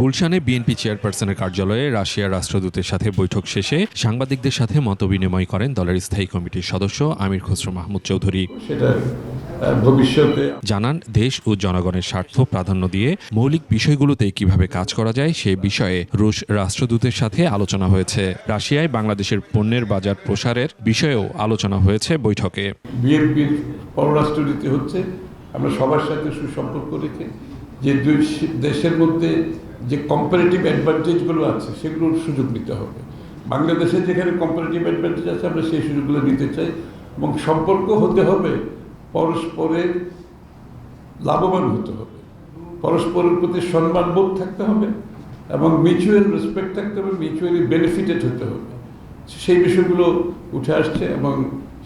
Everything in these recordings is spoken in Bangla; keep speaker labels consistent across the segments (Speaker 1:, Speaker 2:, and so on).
Speaker 1: গুলশানে বিএনপি চেয়ারপারসনের কার্যালয়ে রাশিয়ার রাষ্ট্রদূতের সাথে বৈঠক শেষে সাংবাদিকদের সাথে মতবিনিময় করেন দলের স্থায়ী কমিটির সদস্য আমির খসরু মাহমুদ চৌধুরী।
Speaker 2: ভবিষ্যতে
Speaker 1: জানান দেশ ও জনগণের স্বার্থ প্রাধান্য দিয়ে মৌলিক বিষয়গুলোতে কীভাবে কাজ করা যায় সে বিষয়ে রুশ রাষ্ট্রদূতের সাথে আলোচনা হয়েছে। রাশিয়ায় বাংলাদেশের পণ্যের বাজার প্রসারের বিষয়েও আলোচনা হয়েছে বৈঠকে।
Speaker 2: বিএনপির পররাষ্ট্রনীতি হচ্ছে আমরা সবার সাথে সুসম্পর্ক রেখে যে দুই দেশের মধ্যে যে কম্পারেটিভ অ্যাডভান্টেজগুলো আছে, সেগুলোর সুযোগ নিতে হবে। বাংলাদেশে যেখানে কম্পারেটিভ অ্যাডভান্টেজ আছে, আমরা সেই সুযোগগুলো নিতে চাই এবং সম্পর্ক হতে হবে, পরস্পরের লাভবান হতে হবে। পরস্পরের প্রতি সম্মানবোধ থাকতে হবে এবং মিউচুয়াল রেসপেক্ট থাকতে হবে মিউচুয়ালি বেনিফিটেড হতে হবে। সেই বিষয়গুলো উঠে আসছে এবং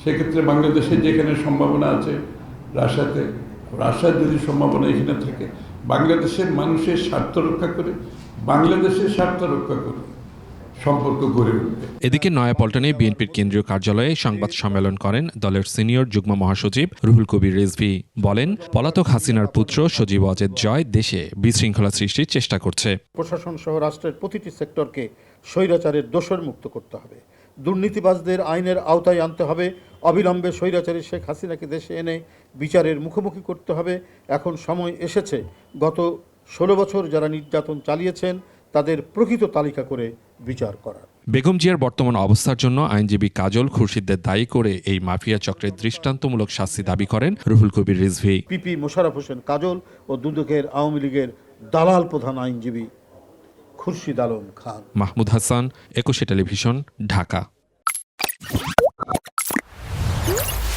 Speaker 2: সেক্ষেত্রে বাংলাদেশের যেখানে সম্ভাবনা আছে, রাশিয়াতে, রাশিয়ার যদি সম্ভাবনা এখানে থাকে বাংলাদেশের মানুষের স্বার্থ রক্ষা করে বাংলাদেশের স্বার্থ রক্ষা করে সম্পর্ক গড়ে উঠবে।
Speaker 1: এদিকে নয়াপল্টনে বিএনপির কেন্দ্রীয় কার্যালয়ে সংবাদ সম্মেলন করেন দলের সিনিয়র যুগ্ম মহাসচিব রুহুল কবির রিজভি। বলেন পলাতক হাসিনার পুত্র সজীব অজেদ জয় দেশে বিশৃঙ্খলা সৃষ্টির চেষ্টা করছে।
Speaker 3: প্রশাসন সহ রাষ্ট্রের প্রতিটি সেক্টরকে স্বৈরাচারের দোষর মুক্ত করতে হবে। দুর্নীতিবাজদের আইনের আওতায় আনতে হবে অবিলম্বে স্বৈরাচারী শেখ হাসিনাকে দেশে এনে বিচারের মুখোমুখি করতে হবে। এখন সময় এসেছে। গত ষোলো বছর যারা নির্যাতন চালিয়েছেন তাদের প্রকৃত তালিকা করে বিচার করার।
Speaker 1: বেগম জিয়ার বর্তমান অবস্থার জন্য আইনজীবী কাজল খুরশিদদের দায়ী করে এই মাফিয়া চক্রের দৃষ্টান্তমূলক শাস্তি দাবি করেন রুহুল কবির রিজভি।
Speaker 3: পিপি মোশাররফ হোসেন কাজল ও দুদকের আওয়ামী লীগের দালাল প্রধান আইনজীবী খুরশিদ আলম খান।
Speaker 1: মাহমুদ হাসান একুশে টেলিভিশন ঢাকা।